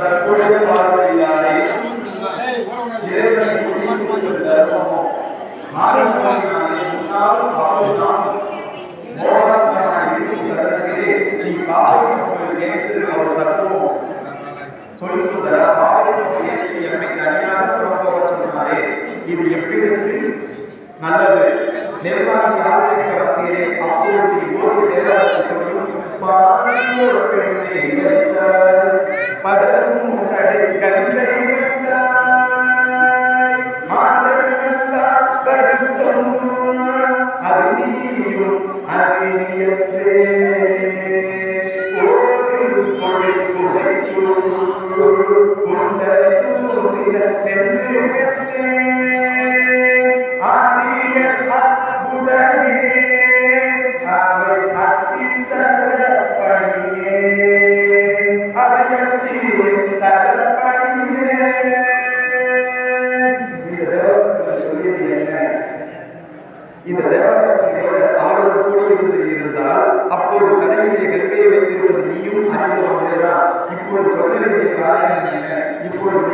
தற்பொழுது பார்வையில்லாதே இறைவனை குறித்து தர்மமோ மாறினாலே முன்னாலும் அவர்தான் மோகனமான இருக்கும் தருணத்திலே நீ காவல் அவர் தத்துவம் தனியாக இது எப்படி நல்லது. நிர்வாகம் ஆதரிக்க வந்தே ஒரு பாடல் படரும் சடை கந்தை இந்த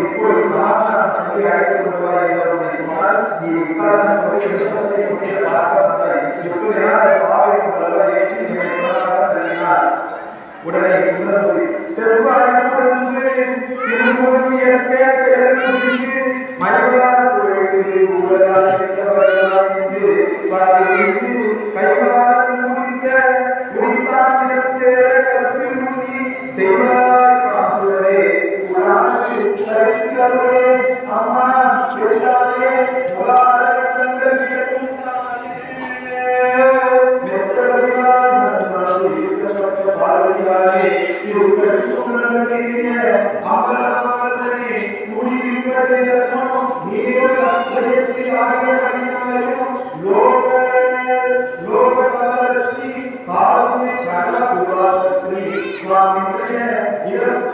इसको समाप्त चाहिए आगे तो बड़ा ये लोग समाज ये इतना ना कोई रिश्ता से कोई बात करता है जो तो यहाँ है आप एक बड़ा ये चीज़ है बड़ा का तरीका उड़ने की सुंदर बोली सर्व आयु कंदे निर्मोह की अत्या से रखूँगी माया को एक दूर रास्ते पर जाऊँगी बारी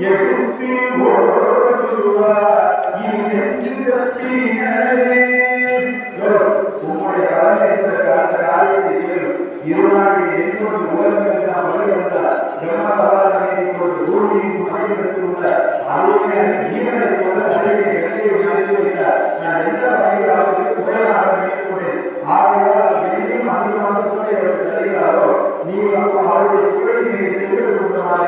தந்தை எடுத்து ஓடுவார் இன்னென்று சத்தினரே உம்முடைய காலத்தில் காத்த காரியத்தை கேளும் இருநாள் உலகங்கள் நாம் வருகிறார் பிரம்மதாரனை இப்பொழுது பூமியின் மகிழ்ந்துள்ள அருமையான போல சட்டையை நடத்தி நான் எந்த ஆகையால் தருகிறாரோ நீங்கள் அவருடைய குறை திருவிழா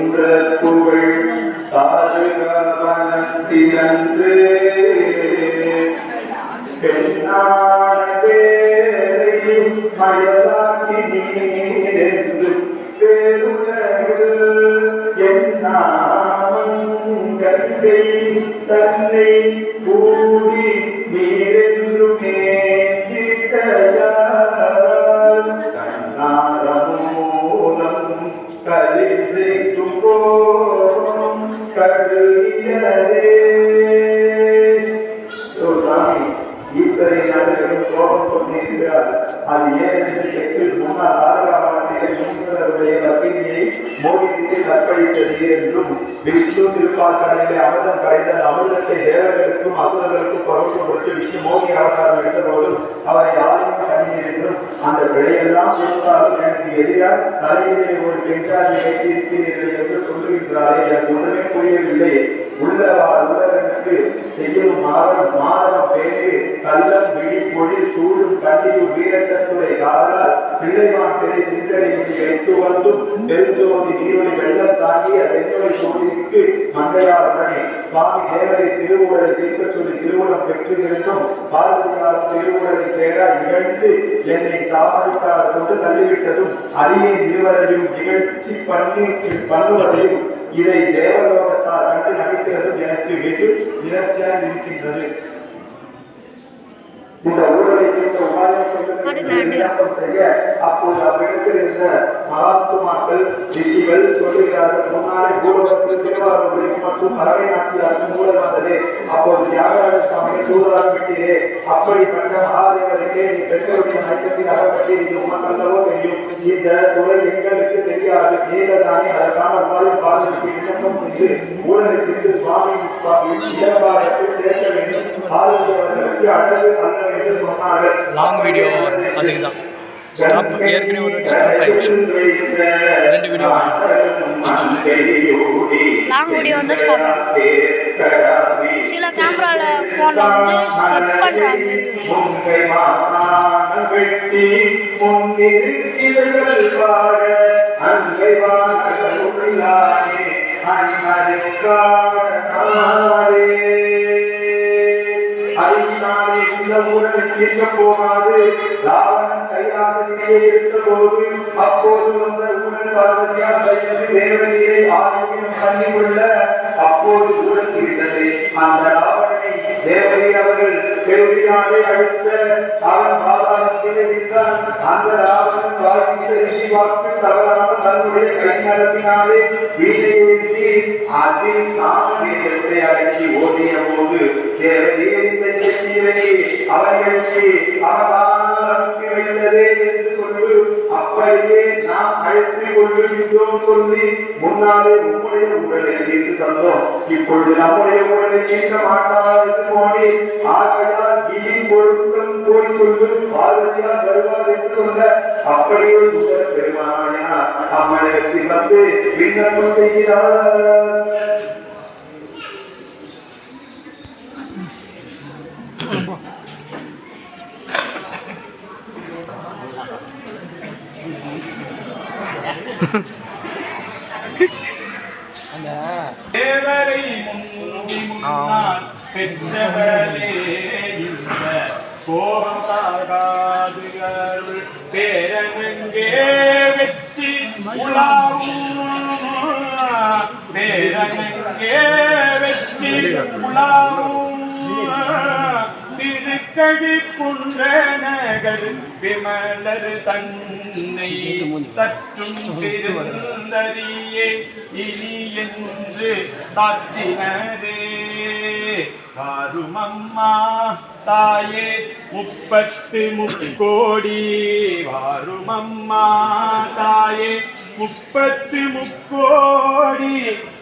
தாருகவனத்தினன்று பெண்ணான பேரை மயலாக்கி நீரென்று பேருலகில் என்னாமங்கை தன்னை கூடி நீரென்றுமே கிட்டையார் கண்ணாரமூலம் கலிதைக்கும் சாமி ஈஸ்வரை நாடுகளும் கோபம் கொண்டிருக்கிறார் அது ஏன் எட்டில் முன்னால் தாரகாமணத்திலே ஈஸ்வரருடைய பத்தினியை மோகினிக்கு கற்பழித்தது என்றும் விஷ்ணு திருப்பாக்கடலிலே அமிர்தம் கரைந்த அமிர்தத்தை தேவர்களுக்கும் அசுரர்களுக்கும் கொடுத்து விஷ்ணு மோகி அவதாரம் எடுத்தபோதும் அவரை யாரும் கண்ணீர் என்றும் அந்த பிழையெல்லாம் இருந்தாலும் எனக்கு எதிராக தலையிலே ஒரு என்று சொல்லுகின்றாரே எனக்கு ஒன்றுமே புரியவில்லை. உள்ள உள்ளவனுக்கு செய்யும் மாதம் மாதம் பேரு கள்ளம் விழி பொழி சூடும் கண்ணியும் வீரத்தத்துறை காதலால் பிள்ளைமான் பிறை சிந்தனை எடுத்து வந்தும் பெருஞ்சோதி நீரொலி வெள்ளம் தாங்கிய அதென்னொரு சோதிக்கு மண்டையாருடனே சுவாமி தேவரை திருவுடலை தீர்க்க சொல்லி திருவுளம் பெற்றிருந்தும் பாரதியார் திருவுடலை சேர இழந்து என்னை தாமதித்தார் கொண்டு தள்ளிவிட்டதும் அரிய இருவரையும் நிகழ்ச்சி பண்ணி பண்ணுவதையும் இதை தேவலோகத்தார் கண்டு நடிக்கிறதும் எனக்கு வெகு நிகழ்ச்சியாக இருக்கின்றது. இந்த ஊழலை தீர்த்த உபாயம் சொல்லுங்கள் விண்ணப்பம் செய்ய அப்போது அவ்விடத்தில் இருந்த மகாத்மாக்கள் ரிஷிகள் சொல்லுகிறார்கள் முன்னாலே மற்றும் பறவை நாச்சியாருக்கு மூலம் வந்தது. அப்போது தியாகராஜ சுவாமி தூதராக விட்டீரே அப்படிப்பட்ட மகாதேவருக்கு நீ பெற்றோருடைய மயக்கத்தில் அகப்பட்டு இது உமக்கல்லவோ தெரியும். இந்த துறை எங்களுக்கு தெரியாது. நீங்கள் அதற்கான உபாயம் பாடலுக்கு விண்ணப்பம் செய்து ஊழலுக்கு சுவாமி சுவாமி இயல்பாகத்தில் சேர்க்க வேண்டும். பாதத்தவர்களுக்கு அழகு அல்ல என்று சொன்னார்கள். லாங் வீடியோ அதுதான் ஸ்டாப் ஏற்கனவே ஒரு ஸ்டாப் ஆயிடுச்சு. ரெண்டு வீடியோ லாங் வீடியோ வந்து ஸ்டாப் சில கேமராவில் ஃபோனில் வந்து செட் பண்ணுறாங்க அறிவினாலே இந்த தீர்க்க போகாது. ராவணன் கைலாசத்திலே இருந்த அப்போது வந்த ஊழல் பார்வதியால் வைத்தது தேவநீரை ஆரோக்கியம் பண்ணி அப்போது அந்த ராவணனை தேவதை அவர்கள் பெருவினாலே அழித்த அவன் பாதாளத்திலே நின்றான். அந்த ராவணன் ரிஷி வாக்கு தவறாமல் தன்னுடைய அதில் அடக்கி ஓடிய போது அவர்களுக்கு வைத்ததே என்று அப்படியே நாம் அழைத்து கொள்கின்றோம் சொல்லி முன்னாலே உங்களுடைய உடலை தீர்த்து தந்தோம். இப்பொழுது நம்முடைய உடலை தீர்க்க மாட்டார் என்று போனி ஆகையால் இனி பொருத்தம் போய் சொல்லு பாரதியால் வருவார் என்று சொன்ன அப்படியே சுந்தர பெருமானார் அம்மனிடத்தில் வந்து விண்ணப்பம் செய்கிறார் தேவரை முந்தி முன்னால் பெற்றவளே இந்த கோபம் தாகாது அருள் பேரனங்கே வெற்றி உலாவும் வெற்றி உலாவும் திருக்கடி புன்ற நகர் விமலர் தன்னை சற்றும் திருந்தறியே இனி என்று சாத்தினரே வாரும் தாயே முப்பத்து முக்கோடி. வாருமம்மா தாயே முப்பத்து முக்கோடி.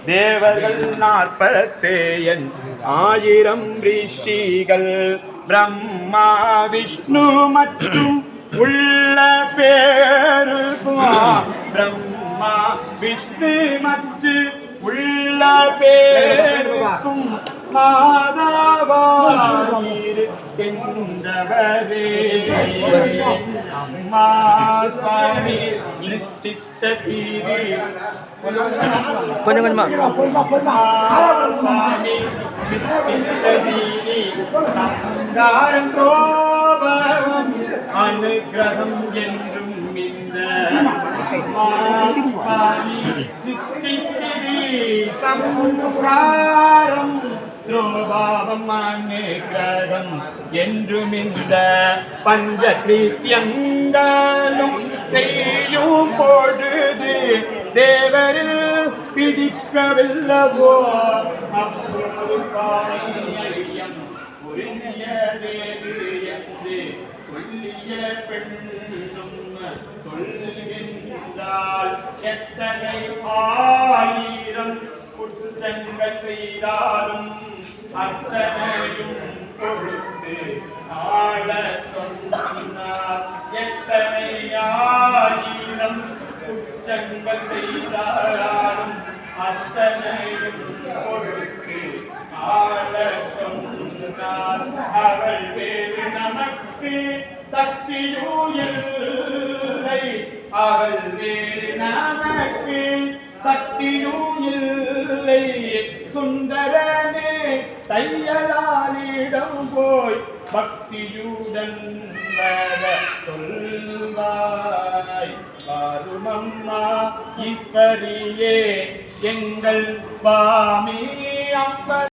தேவர்கள் நாற்பத்தேயன் ஆயிரம் ரிஷிகள். பிரம்மா விஷ்ணு மற்றும் உள்ள பேருக்கும் பிரம்மா விஷ்ணு மற்றும் உள்ள பேருக்கும் மாதாவாயிருக்கின்றவரே அம்மா சுவாமி சிருஷ்டித்த தீரி கொஞ்சம் கொஞ்சமா. சுவாமி சிருஷ்டித்த தீரி சங்காரம் கோபம் அனுகிரகம் என்றும் இந்த சுவாமி சிருஷ்டித்திரி சம்ஸ்காரம் பாவம் அனுகிரகம் என்றும் இந்த பஞ்ச கிருத்தியங்களும் செய்யும் பொழுது தேவரில் பிடிக்கவில்லவோ? அப்போது பாணியம் புரிஞ்சது என்று சொல்லிய பெண்ணும் சொல்கின்றால் எத்தனை ஆயிரம் குற்றங்கள் செய்தாலும் அத்தனையும் கொடுத்து ஆள சொன்னார் எத்தனை குற்றங்கள் செய்தாலும் அத்தனையும் கொடுத்து ஆள சொன்னார் அவள் வேறு நமக்கு சக்தியோ அவள் வேறு நமக்கு இல்லை தையலாலிட போய் பக்தியுடன் வர சொல்வாய் வாருமம்மா ஈஸ்வரியே எங்கள் பாமி அம்ப